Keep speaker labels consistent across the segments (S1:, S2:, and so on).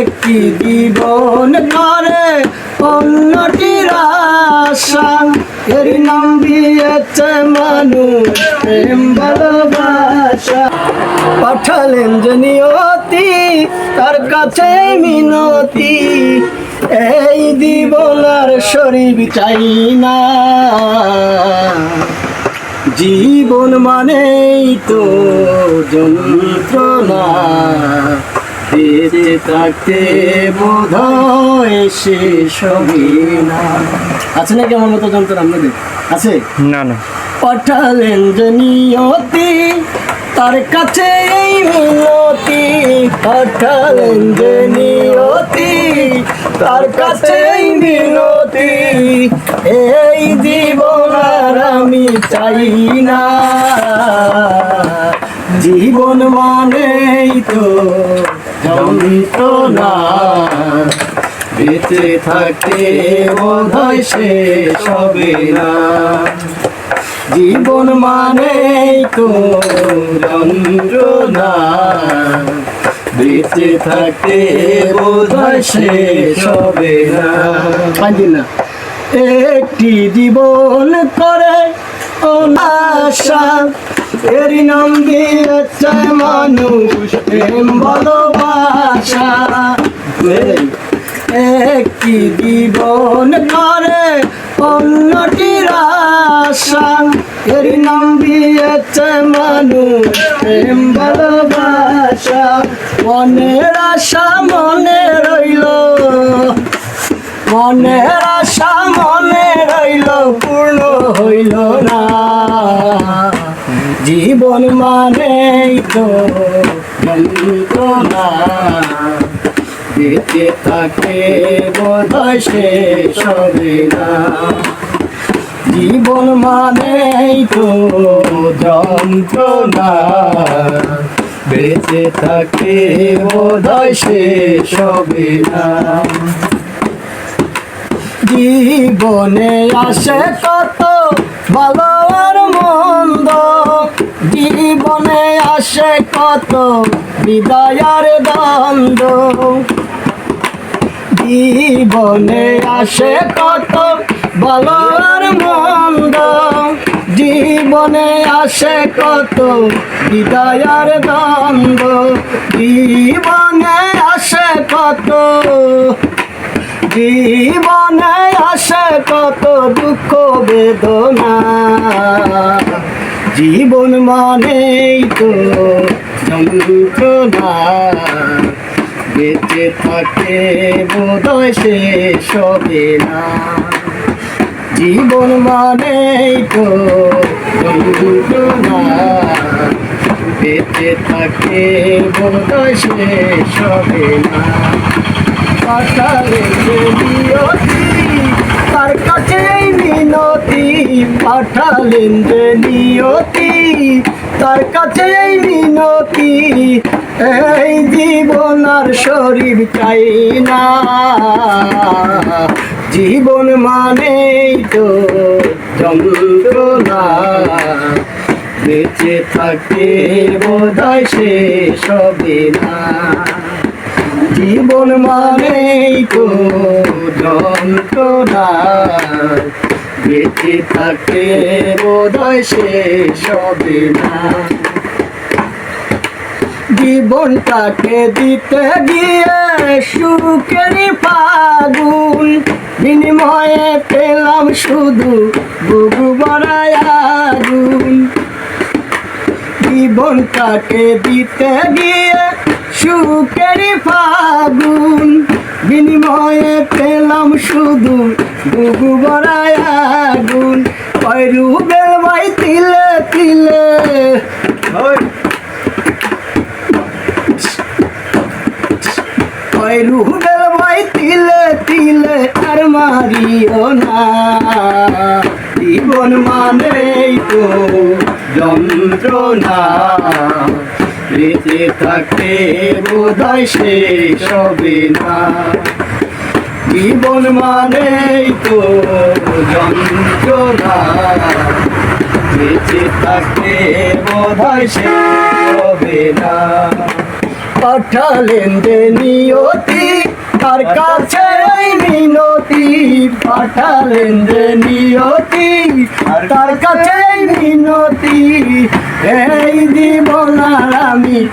S1: একটি জীবন করে অন্যটির আশা? এর নাম দিয়েছে মানুষ, প্রেম, ভালোবাসা। পাঠালেন যে নিয়তি, তার কাছে মিনতি। এই জীবনার শরীর চাই না। জীবন মানেই তো যন্ত্রণা বেঁচে থাকতে বোধ শেষ হবে না। আছে নাকি আমার মতো যন্ত্রণা? আপনাদের আছে?
S2: না না।
S1: পাঠালেন যে নিয়তি তার কাছে এই মিনতি। পাঠালেন যে নিয়তি তার কাছে এই মিনতি। এই জীবন আর আমি চাই না। জীবন মানেই তো যন্ত্রণা বেঁচে থাকতে বোধ হয় শেষ হবে না। জীবন মানে তো যন্ত্রণা। বেঁচে থাকতে বোধ হয় শেষ হবে না। না একটি জীবন করে অনাশা এর নাম দিয়েছে মানুষ, প্রেম ভালোবাসা একটি জীবন করে অন্যটির আশা? এর নাম দিয়েছে মানুষ, প্রেম ভালোবাসা মনের আশা মনে রইল। মনের আশা, মনে রইল, পূর্ণ হইল না। জীবন মানেই তো যন্ত্রণা বেঁচে থাকে বোধ শেষ হবে না। জীবন মানেই তো যন্ত্রণা। বেঁচে থাকে বোধ শেষ হবে না। জীবনে আসে কত ভালো আর মন্দ। জীবনে আসে কত বিদায়ার দ্বন্দ্ব। জীবনে আসে কত ভালো আর মন্দ। জীবনে আসে কত বিদায়ার দ্বন্দ্ব। জীবনে আসে কত জীবনে আসে কত দুঃখ, বেদনা। জীবন মানেই তো যন্ত্রণা। বেঁচে থাকে বোধয় শেষ হবে না। জীবন মানেই তো যন্ত্রণা। বেঁচে থাকে বোধয় শেষ হবে না। পাঠালে তার কাছে এই মিনতি, পাঠালেন যে নিয়তি, তার কাছে এই মিনতি, এই জীবন আর শরীর চাই না। জীবন মানেই তো যন্ত্রণা, বেঁচে থাকে বোধ শেষ হবে না। জীবন মানেই তো যন্ত্রণা। বেঁচে থাকে বোধয় শেষ হবে না। জীবনটাকে দিতে গিয়ে সুখের ফাগুন। বিনিময়ে পেলাম শুধু বুকু বড়ায় আগুন। জীবনটাকে দিতে গিয়ে সুখের ফাগুন, বিনিময়ে পেলাম শুধু বুকু বড়ায় আগুন। ওই রুবেল ভাই তিলে তিলে। ওই রুবেল ভাই তিলে তিলে আর মারিও না। জীবন মানেই তো যন্ত্রণা। বেঁচে থাকতে বোধয় শেষ হবে না। জীবন মানেই তো যন্ত্রণা। বেঁচে থাকতে বোধয় শেষ হবে না। পাঠালেন যে নিয়তি, তার কাছে মিনতি। পাঠালেন যে নিয়তি, তার কাছে মিনতি।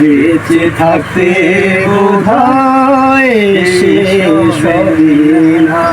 S1: বেঁচে থাকতে বোধহয় শেষ হবে না।